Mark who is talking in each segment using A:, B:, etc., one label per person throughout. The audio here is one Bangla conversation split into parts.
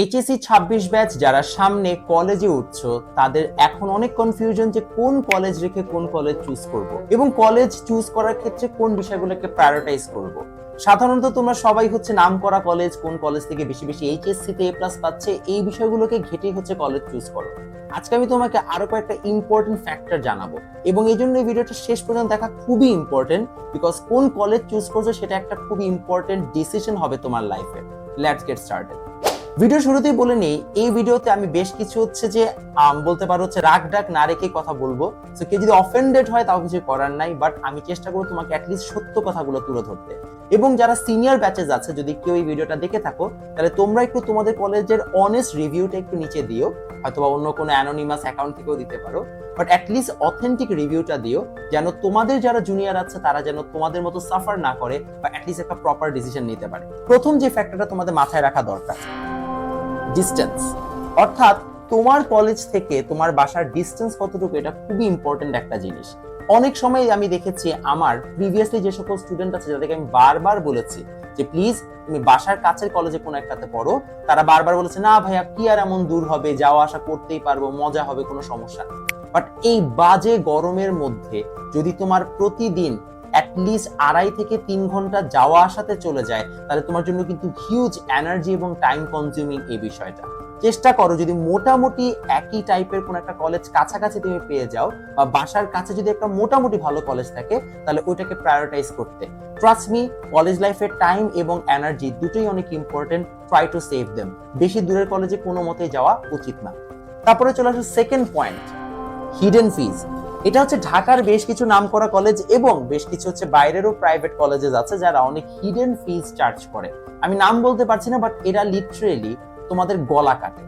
A: এইচএসসি ছাব্বিশ ব্যাচ যারা সামনে কলেজে উঠছো, তাদের এখন অনেক কনফিউশন যে কোন কলেজ রেখে কোন কলেজ চুজ করব এবং কলেজ চুজ করার ক্ষেত্রে কোন বিষয়গুলোকে প্রায়োরিটাইজ করব। সাধারণত তোমরা সবাই হচ্ছে নাম করা কলেজ কোন কলেজ থেকে বেশি বেশি এইচএসসি তে এ প্লাস পাচ্ছে, এই বিষয়গুলোকে ঘেটেই হচ্ছে কলেজ চুজ করো। আজকে আমি তোমাকে আরও কয়েকটা ইম্পর্টেন্ট ফ্যাক্টর জানাব এবং এই জন্য এই ভিডিওটা শেষ পর্যন্ত দেখা খুবই ইম্পর্টেন্ট বিকজ কোন কলেজ চুজ করছ সেটা একটা খুবই ইম্পর্টেন্ট ডিসিশন হবে তোমার লাইফে লেটস গেট স্টার্টেড ভিডিও শুরুতেই বলে নেই, এই ভিডিওতে আমি বেশ কিছু হচ্ছে যে বলতে পারো হচ্ছে রাগ ডাক না রেখে কথা বলব। তো কেউ যদি অফেন্ডেড হয় তাও কিছু করার নাই বাট আমি চেষ্টা করব তোমাকে অ্যাটলিস্ট সত্য কথাগুলো তুলে ধরতে। এবং যারা সিনিয়র ব্যাচেস আছে, যদি কেউ এই ভিডিওটা দেখে থাকো, তাহলে তোমরা একটু তোমাদের কলেজের অনেস্ট রিভিউটা একটু নিচে দিও। হয়তো অন্য কোনো অ্যানোনিমাস অ্যাকাউন্ট থেকেও দিতে পারো। বাট অ্যাটলিস্ট অথেন্টিক রিভিউটা দিও, যেন তোমাদের যারা জুনিয়র আছে, তারা যেন তোমাদের মতো সাফার না করে, বা অ্যাটলিস্ট একটা প্রপার ডিসিশন নিতে পারে। প্রথম যে ফ্যাক্টরটা তোমাদের মাথায় রাখা দরকার। ডিস্টেন্স অর্থাৎ তোমার কলেজ থেকে তোমার বাসার ডিস্টেন্স কতটুকু, এটা খুবই ইম্পর্টেন্ট একটা জিনিস। অনেক সময় আমি দেখেছি আমার প্রিভিয়াসলি যে সকল স্টুডেন্ট আছে, যাদেরকে আমি বারবার বলেছি যে প্লিজ তুমি বাসার কাছের কলেজে কোনো একটাতে পড়ো। তারা বারবার বলেছে, না ভাইয়া, কি আর এমন দূর হবে? যাওয়া আসা করতেই পারব, মজা হবে, কোনো সমস্যা বাট এই বাজে গরমের মধ্যে যদি তোমার প্রতিদিন অ্যাটলিস্ট আড়াই থেকে তিন ঘণ্টা যাওয়া আসাতে চলে যায়। তাহলে তোমার জন্য কিন্তু হিউজ এনার্জি এবং টাইম কনজিউমিং এই বিষয়টা। চেষ্টা করো, যদি মোটামুটি একই টাইপের কোন একটা কলেজ কাছাকাছি তুমি পেয়ে যাও বা বাসার কাছে যদি একটা মোটামুটি ভালো কলেজ থাকে, তাহলে ওইটাকে প্রায়োরিটাইজ করতে। ট্রাস্ট মি কলেজ লাইফের টাইম এবং এনার্জি দুটোই অনেক important try to save them বেশি দূরের কলেজে কোনো মতে যাওয়া উচিত না। তারপরে চলে আসে সেকেন্ড পয়েন্ট হিডেন ফিজ এটা হচ্ছে ঢাকার বেশ কিছু নাম করা কলেজ এবং বেশ কিছু হচ্ছে বাইরেরও প্রাইভেট কলেজেস আছে যারা অনেক হিডেন ফিজ চার্জ করে। আমি নাম বলতে পারছি না বাট এরা লিটারেলি তোমাদের গলা কাটে।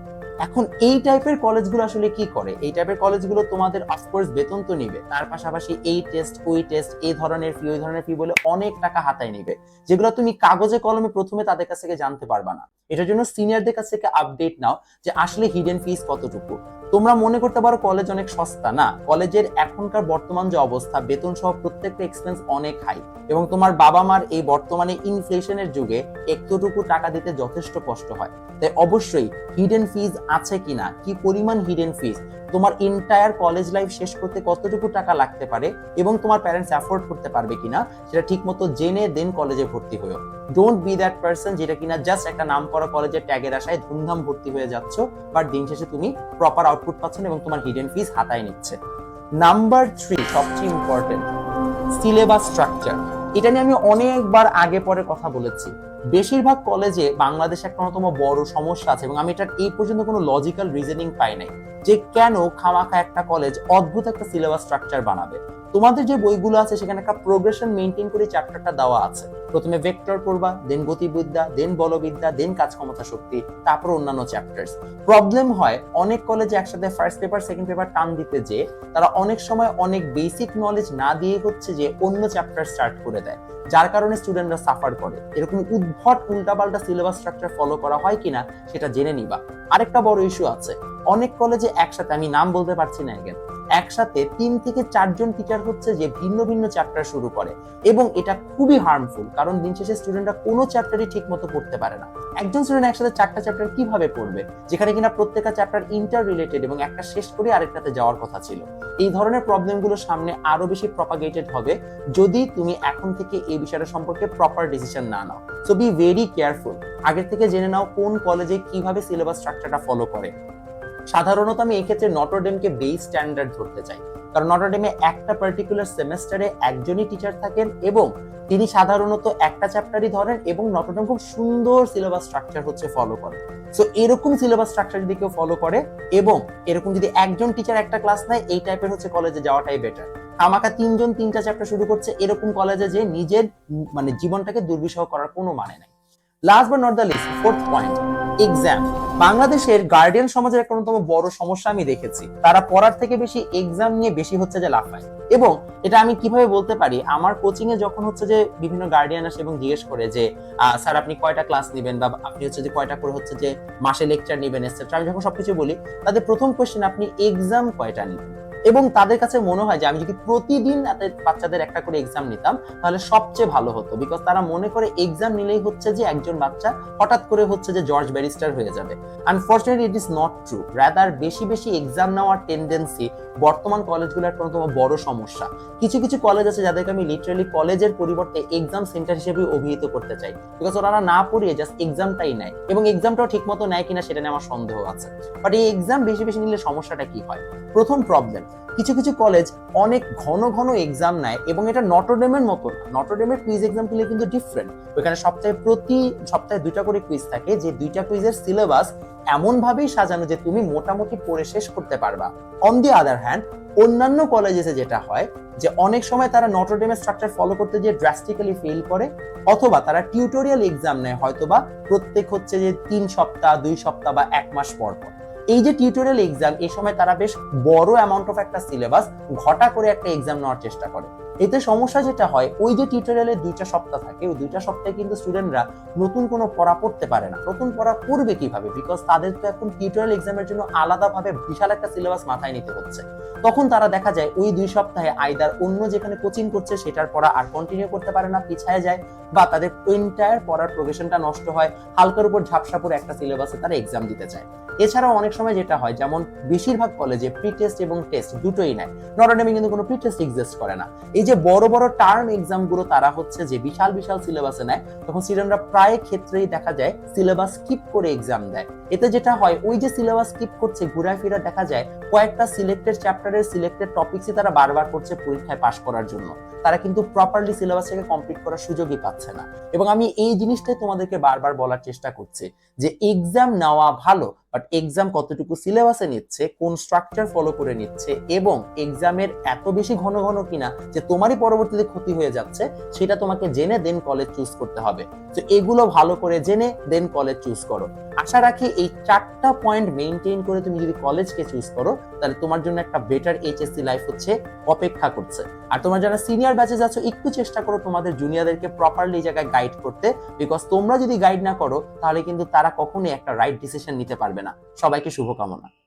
A: এখন এই টাইপের কলেজগুলো আসলে কি করে? এই টাইপের কলেজগুলো তোমাদের অফকোর্স বেতন তো নিবে, তার পাশাপাশি এই টেস্ট ওই টেস্ট এই ধরনের ফি ওই ধরনের ফি বলে অনেক টাকা হাতায় নিবে। যেগুলো তুমি কাগজে, কলমে প্রথমে তাদের কাছ থেকে জানতে পারবা না। এটার জন্য সিনিয়রদের কাছ থেকে আপডেট নাও যে আসলে হিডেন ফিস কতটুকু। তোমরা মনে করতে পারো কলেজ অনেক সস্তা, না? কলেজের এখনকার বর্তমান যে অবস্থা, বেতন সহ প্রত্যেকটা এক্সপেন্স অনেক হাই এবং তোমার বাবা মার এই বর্তমানে ইনফ্লেশনের যুগে একটুটুকু টাকা দিতে যথেষ্ট কষ্ট হয়। তাই অবশ্যই হিডেন ফিজ আছে কিনা, কি পরিমাণ হিডেন ফিজ তোমার এন্টায়ার কলেজ লাইফ শেষ করতে কতটুকু টাকা লাগতে পারে এবং তোমার প্যারেন্টস অ্যাফোর্ড করতে পারবে কিনা, সেটা ঠিক মতো জেনে দেন কলেজে ভর্তি হয়েও ডোন্ট বি দ্যাট পার্সন যেটা কিনা জাস্ট একটা নাম করা কলেজের ট্যাগের আশায় ধুমধাম ভর্তি হয়ে যাচ্ছ বাট দিন শেষে তুমি প্রপার আউটপুট পাচ্ছ এবং তোমার হিডেন ফিজ হাতায় নিচ্ছে। নাম্বার থ্রি সবচেয়ে ইম্পর্টেন্ট সিলেবাস স্ট্রাকচার এটা নিয়ে আমি অনেকবার আগে পরে কথা বলেছি। বেশিরভাগ কলেজে বাংলাদেশে একটা অন্যতম বড় সমস্যা আছে এবং আমি এটার এই পর্যন্ত কোনো লজিক্যাল রিজনিং পাই নাই যে কেন খামাখা একটা কলেজ অদ্ভুত একটা সিলেবাস স্ট্রাকচার বানাবে। তোমাদের যে বইগুলো আছে, সেখানে একটা প্রোগ্রেশন মেনটেন করে চ্যাপ্টারটা দেওয়া আছে। প্রথমে ভেক্টর পড়বা দেন গতিবিদ্যা দেন বলবিদ্যা দেন কাজ ক্ষমতা শক্তি, তারপর অন্যান্য চ্যাপ্টার্স প্রবলেম হয়, অনেক কলেজে একসাথে ফার্স্ট পেপার সেকেন্ড পেপার টান দিতে যে তারা অনেক সময় অনেক বেসিক নলেজ না দিয়ে হচ্ছে যে অন্য চ্যাপ্টার স্টার্ট করে দেয়। যার কারণে স্টুডেন্টরা সাফার করে। এরকম উদ্ভট উল্টাপাল্টা সিলেবাস স্ট্রাকচার ফলো করা হয় কিনা, সেটা জেনে নিবা। আরেকটা বড় ইস্যু আছে। অনেক কলেজে একসাথে, আমি নাম বলতে পারছি না একসাথে তিন থেকে চারজন টিচার হচ্ছে যে ভিন্ন ভিন্ন চ্যাপ্টার শুরু করে। এবং এটা খুবই হার্মফুল কারণ দিন শেষে স্টুডেন্টরা কোনো চ্যাপ্টারই ঠিক মতো পড়তে পারে না। একজন স্টুডেন্ট একসাথে চারটা চ্যাপ্টার কীভাবে পড়বে? যেখানে কিনা প্রত্যেকটা চ্যাপ্টার ইন্টার রিলেটেড এবং একটা শেষ করে আরেকটাতে যাওয়ার কথা ছিল। এই ধরনের প্রবলেমগুলো সামনে আরও বেশি প্রপাগেটেড হবে যদি তুমি এখন থেকে এই বিষয়টা সম্পর্কে প্রপার ডিসিশন না নাও। সো বি ভেরি কেয়ারফুল আগের থেকে জেনে নাও কোন কলেজে কীভাবে সিলেবাস স্ট্রাকচারটা ফলো করে। সাধারণত আমি এক্ষেত্রে নটরডেমকে বেস স্ট্যান্ডার্ড ধরতে চাই। কারণ নটরডেমে একটা পার্টিকুলার সেমেস্টারে একজনই টিচার থাকেন এবং তিনি সাধারণত একটা চ্যাপ্টারই ধরেন এবং নটরডেম খুব সুন্দর সিলেবাস স্ট্রাকচার হচ্ছে ফলো করে। সো এরকম সিলেবাস স্ট্রাকচার যদি কেউ ফলো করে এবং এরকম যদি একজন টিচার একটা ক্লাস নেয়, এই টাইপের হচ্ছে কলেজে যাওয়াটাই বেটার আমাকে তিনজন তিনটা চ্যাপ্টার শুরু করছে, এরকম কলেজে যে নিজের মানে জীবনটাকে দুর্বিষহ করার কোনো মানে নাই। Last but not the least fourth point exam বাংলাদেশের গার্ডিয়ান সমাজের একটা অন্যতম বড় সমস্যা আমি দেখেছি। তারা পড়ার থেকে বেশি এক্সাম নিয়ে বেশি হচ্ছে যে লাফায় এবং এটা আমি কীভাবে বলতে পারি, আমার কোচিং এ যখন হচ্ছে যে বিভিন্ন গার্ডিয়ান আসে এবং জিজ্ঞেস করে যে স্যার, আপনি কয়টা ক্লাস নেবেন? বা আপনি হচ্ছে যে কয়টা করে হচ্ছে যে মাসে লেকচার নেবেন এটসেট্রা আমি যখন সবকিছু বলি, তাদের প্রথম কোশ্চেন আপনি এক্সাম কয়টা নেবেন? এবং তাদের কাছে মনে হয় যে আমি যদি প্রতিদিন তাদের বাচ্চাদের একটা করে এক্সাম নিতাম, তাহলে সবচেয়ে ভালো হতো। বিকজ তারা মনে করে এক্সাম নিলেই হচ্ছে যে একজন বাচ্চা হঠাৎ করে হচ্ছে যে জর্জ ব্যারিস্টার হয়ে যাবে। Unfortunately it is not true rather বেশি বেশি এক্সাম নেওয়ার টেন্ডেন্সি বর্তমান কলেজগুলোর অন্যতম বড় সমস্যা। কিছু কিছু কলেজ আছে যাদেরকে আমি লিটারালি কলেজের পরিবর্তে এক্সাম সেন্টার হিসেবে অভিহিত করতে চাই। বিকজ ওরা না পড়িয়ে জাস্ট এক্সামটাই নেয় এবং এক্সামটাও ঠিক মতো নেয় কিনা সেটা নিয়ে আমার সন্দেহ আছে। বাট এই এক্সাম বেশি বেশি নিলে সমস্যাটা কি হয়? প্রথম প্রবলেম কিছু কিছু কলেজ অনেক ঘন ঘন এক্সাম নেয় এবং এটা নটরডেমের মতো না। নটরডেমের কুইজ এক্সামগুলো কিন্তু ডিফারেন্ট ওখানে সপ্তাহে প্রতি সপ্তাহে দুইটা করে কুইজ থাকে, যে দুইটা কুইজের সিলেবাস এমন ভাবেই সাজানো যে তুমি মোটামুটি পড়ে শেষ করতে পারবা। অন দি আদার হ্যান্ড অন্যান্য কলেজেসে যেটা হয়, যে অনেক সময় তারা নটরডেমের স্ট্রাকচার ফলো করতে গিয়ে ড্রাস্টিক্যালি ফেল করে, অথবা তারা টিউটোরিয়াল এক্সাম নেয় হয়তোবা প্রত্যেক হচ্ছে যে তিন সপ্তাহ, দুই সপ্তাহ বা এক মাস পর পর। এই যে টিউটোরিয়াল এক্সাম এই সময় তারা বেশ বড় অ্যামাউন্ট অফ একটা সিলেবাস ঘটা করে একটা এক্সাম নেওয়ার চেষ্টা করে। এতে সমস্যা যেটা হয়, ওই যে টিউটোরিয়ালের দুইটা সপ্তাহ থাকে, ওই দুইটা সপ্তাহে কিন্তু স্টুডেন্টরা নতুন কোনো পড়া পড়তে পারে না। নতুন পড়া পড়বে কীভাবে? বিকজ তাদের তো এখন টিউটোরিয়াল এক্সামের জন্য আলাদাভাবে বিশাল একটা সিলেবাস মাথায় নিতে হচ্ছে। তখন তারা দেখা যায়, ওই দুই সপ্তাহে আইদার অন্য যেখানে কোচিং করছে, সেটার পড়া আর কন্টিনিউ করতে পারে না, পিছায় যায় বা তাদের এন্টায়ার পড়ার প্রফেশনটা নষ্ট হয়, হালকার উপর ঝাপসা করে একটা সিলেবাসে তারা এক্সাম দিতে চায়। এছাড়াও অনেক সময় যেটা হয়, যেমন বেশিরভাগ কলেজে প্রি টেস্ট এবং টেস্ট দুটোই নেয়। নটরডেমে কিন্তু কোনো প্রি টেস্ট এক্সিস্ট করে না। এই যে বড় বড় টার্ম এক্সামগুলো তারা হচ্ছে যে বিশাল বিশাল সিলেবাসে নেয়, তখন স্টুডেন্টরা প্রায় ক্ষেত্রেই দেখা যায় সিলেবাস স্কিপ করে এক্সাম দেয়। এতে যেটা হয়, ওই যে সিলেবাস স্কিপ করছে ঘুরে ফিরে দেখা যায় কয়েকটা সিলেক্টেড চ্যাপ্টারের সিলেক্টেড টপিকসই তারা বারবার করছে পরীক্ষায় পাশ করার জন্য। তারা কিন্তু প্রপারলি সিলেবাসটাকে কমপ্লিট করার সুযোগই পাচ্ছে না। এবং আমি এই জিনিসটাই তোমাদেরকে বারবার বলার চেষ্টা করছি যে এক্সাম নেওয়া ভালো বাট এক্সাম কতটুকু সিলেবাসে নিচ্ছে, কোন স্ট্রাকচার ফলো করে নিচ্ছে, এবং এক্সামের এত বেশি ঘন ঘন কিনা যে তোমারই পরবর্তীতে ক্ষতি হয়ে যাচ্ছে, সেটা তোমাকে জেনে দেন কলেজ চুজ করতে হবে। তো এগুলো ভালো করে জেনে দেন কলেজ চুজ করো। আশা রাখি এই চারটা পয়েন্ট মেনটেন করে তুমি যদি কলেজকে চুজ করো, তাহলে তোমার জন্য একটা বেটার এইচএসসি লাইফ হচ্ছে, অপেক্ষা করছে। আর তোমার যারা সিনিয়র ব্যাচে যাচ্ছ একটু চেষ্টা করো তোমাদের জুনিয়রদেরকে প্রপারলি জায়গায় গাইড করতে বিকজ তোমরা যদি গাইড না করো, তাহলে কিন্তু তারা কখনোই একটা রাইট ডিসিশন নিতে পারবে না। সবাইকে শুভকামনা।